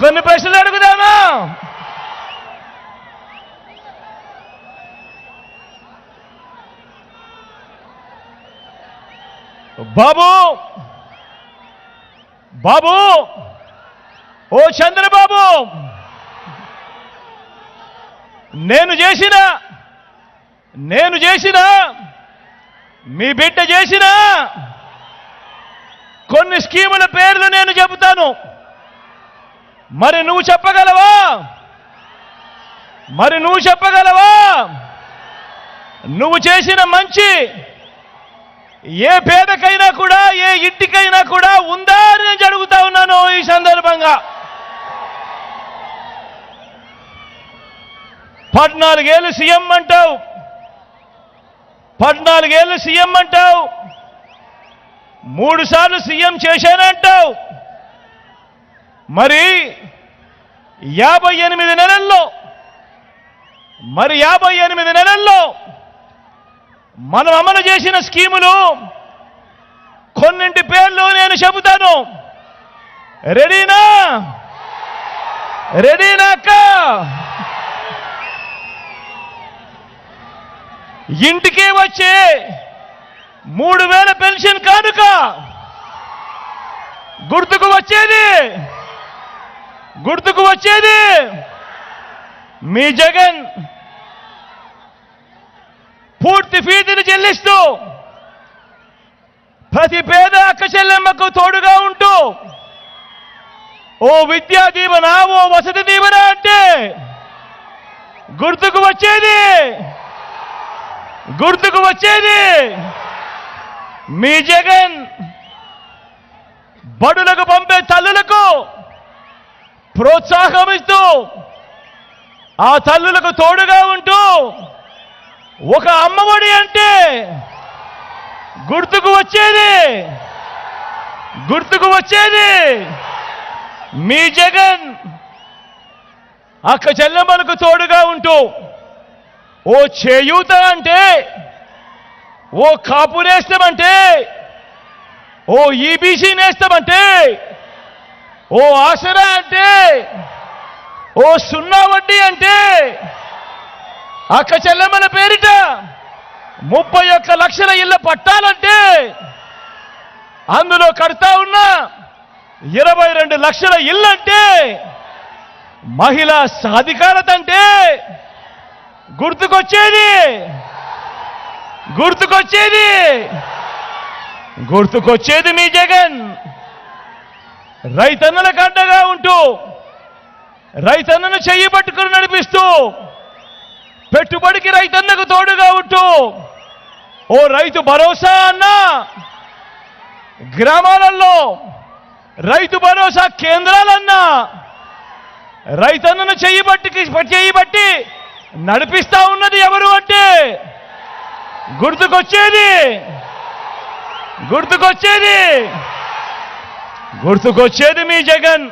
కొన్ని ప్రశ్నలు అడుగుదామా? బాబు! బాబు! ఓ చంద్రబాబు నేను చేసిన నేను చేసిన మీ బిడ్డ చేసిన కొన్ని స్కీముల పేర్లు నేను చెబుతాను. మరి నువ్వు చెప్పగలవా? మరి నువ్వు చెప్పగలవా? నువ్వు చేసిన మంచి ఏ పేదకైనా కూడా ఏ ఇంటికైనా కూడా ఉందా అని నేను అడుగుతా ఉన్నాను ఈ సందర్భంగా. పద్నాలుగేళ్ళు సీఎం అంటావు. పద్నాలుగేళ్ళు సీఎం అంటావు. మూడు సార్లు సీఎం చేశానంటావు. మరి యాభై ఎనిమిది నెలల్లో మరి యాభై ఎనిమిది నెలల్లో మనం అమలు చేసిన స్కీములు కొన్నింటి పేర్లు నేను చెబుతాను. రెడీనా? రెడీనా అక్క? ఇంటికి వచ్చే మూడు వేల పెన్షన్ కానుక గుర్తుకు వచ్చేది? గుర్తుకు వచ్చేది మీ జగన్. పూర్తి ఫీజుని చెల్లిస్తూ ప్రతి పేద అక్క చెల్లెమ్మకు తోడుగా ఉంటూ ఓ విద్యా దీవెన ఓ వసతి దీవెన అంటే గుర్తుకు వచ్చేది. గుర్తుకు వచ్చేది మీ జగన్. బడులకు పంపే తల్లులకు ప్రోత్సాహం ఇస్తూ ఆ తల్లులకు తోడుగా ఉంటూ ఒక అమ్మఒడి అంటే గుర్తుకు వచ్చేది. గుర్తుకు వచ్చేది. మీ జగన్ అక్క చెల్లెమ్మలకు తోడుగా ఉంటూ ఓ చేయూత అంటే ఓ కాపు నేస్తామంటే ఓ ఈబీసీ నేస్తామంటే ఓ ఆసరా అంటే ఓ సున్నా వడ్డీ అంటే అక్క చెల్లెమ్మల పేరిట ముప్పై ఒక్క లక్షల ఇళ్ళ పట్టాలంటే అందులో కడతా ఉన్న ఇరవై రెండు లక్షల ఇల్లంటే మహిళా సాధికారత అంటే గుర్తుకొచ్చేది గుర్తుకొచ్చేది గుర్తుకొచ్చేది మీ జగన్. రైతన్నలకు అండగా ఉంటూ రైతన్నను చెయ్యి పట్టుకుని నడిపిస్తూ పెట్టుబడికి రైతన్నకు తోడుగా ఉంటూ ఓ రైతు భరోసా అన్నా గ్రామాలలో రైతు భరోసా కేంద్రాలన్నా రైతన్నను చెయ్యి బట్టి చెయ్యి బట్టి నడిపిస్తా ఉన్నది ఎవరు అంటే గుర్తుకొచ్చేది గుర్తుకొచ్చేది గుర్తుకొచ్చేది మీ జగన్